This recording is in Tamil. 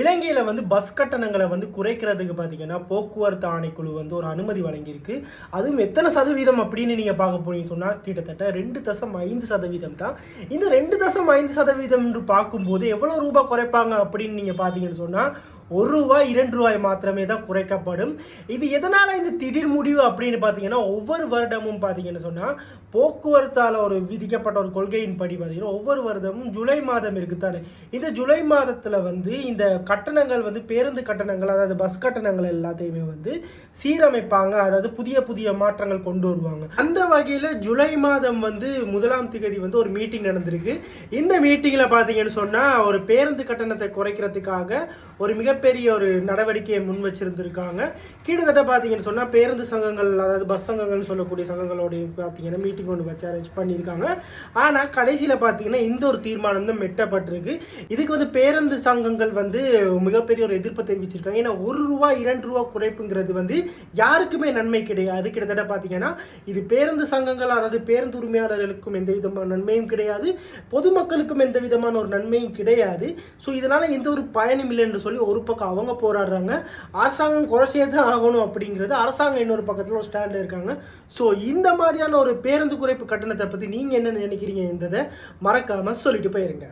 இலங்கையில் வந்து பஸ் கட்டணங்களை வந்து குறைக்கிறதுக்கு பார்த்தீங்கன்னா போக்குவரத்து ஆணைக்குழு வந்து ஒரு அனுமதி வழங்கியிருக்கு. அதுவும் எத்தனை சதவீதம் அப்படின்னு நீங்கள் பார்க்க போனீங்க சொன்னால் கிட்டத்தட்ட ரெண்டு தசம் ஐந்து சதவீதம் தான். இந்த ரெண்டு தசம் ஐந்து சதவீதம் என்று பார்க்கும்போது எவ்வளோ ரூபாய் குறைப்பாங்க அப்படின்னு நீங்கள் பார்த்தீங்கன்னு சொன்னால் ஒரு ரூபாய் இரண்டு ரூபாய் மாத்திரமே தான் குறைக்கப்படும். இது எதனால் இந்த திடீர் முடிவு அப்படின்னு பார்த்தீங்கன்னா ஒவ்வொரு வருடமும் பார்த்தீங்கன்னு சொன்னால் போக்குவரத்தால் ஒரு விதிக்கப்பட்ட ஒரு கொள்கையின் படி பார்த்தீங்கன்னா ஒவ்வொரு வருடமும் ஜூலை மாதம் இருக்குத்தானே இந்த ஜூலை மாதத்தில் வந்து இந்த கட்டணங்கள் வந்து பேருந்து கட்டணங்கள் அதாவது பஸ் கட்டணங்கள் எல்லாத்தையுமே வந்து சீரமைப்பாங்க. அதாவது புதிய புதிய மாற்றங்கள் கொண்டு வருவாங்க. அந்த வகையில் ஜூலை மாதம் வந்து முதலாம் திகதி வந்து ஒரு மீட்டிங் நடந்திருக்கு. இந்த மீட்டிங்கில் பார்த்தீங்கன்னு சொன்னால் ஒரு பேருந்து கட்டணத்தை குறைக்கிறதுக்காக ஒரு மிக மிகப்பெரிய ஒரு நடவடிக்கையை முன் வச்சிருந்திருக்காங்க. கிட்டத்தட்ட பார்த்தீங்கன்னு சொன்னால் பேருந்து சங்கங்கள் அதாவது பஸ் சங்கங்கள்னு சொல்லக்கூடிய சங்கங்களோட பார்த்தீங்கன்னா மீட்டிங் ஒன்று வச்சு அரேஞ்ச் பண்ணியிருக்காங்க. ஆனால் கடைசியில் பார்த்தீங்கன்னா இந்த ஒரு தீர்மானம் தான் மெட்டப்பட்டிருக்கு. இதுக்கு வந்து பேருந்து சங்கங்கள் வந்து மிகப்பெரிய ஒரு எதிர்ப்பை தெரிவிச்சிருக்காங்க. ஏன்னா ஒரு ரூபா இரண்டு ரூபா குறைப்புங்கிறது வந்து யாருக்குமே நன்மை கிடையாது. கிட்டத்தட்ட பார்த்தீங்கன்னா இது பேருந்து சங்கங்கள் அதாவது பேருந்து உரிமையாளர்களுக்கும் எந்த விதமான நன்மையும் கிடையாது. பொதுமக்களுக்கும் எந்த விதமான ஒரு நன்மையும் கிடையாது. ஸோ இதனால் எந்த ஒரு பயனும் இல்லை என்று சொல்லி ஒரு பக்கம் அவங்க போராடுறாங்க. அரசாங்கம் குறைச்சே தான் ஆகணும் அப்படிங்கிறது அரசாங்கம் இன்னொரு பக்கத்தில் ஒரு ஸ்டாண்டில் இருக்காங்க. ஸோ இந்த மாதிரியான ஒரு பேருந்து குறைப்பு கட்டணத்தை பற்றி நீங்கள் என்ன நினைக்கிறீங்கன்றதை மறக்காமல் சொல்லிட்டு போயிருங்க.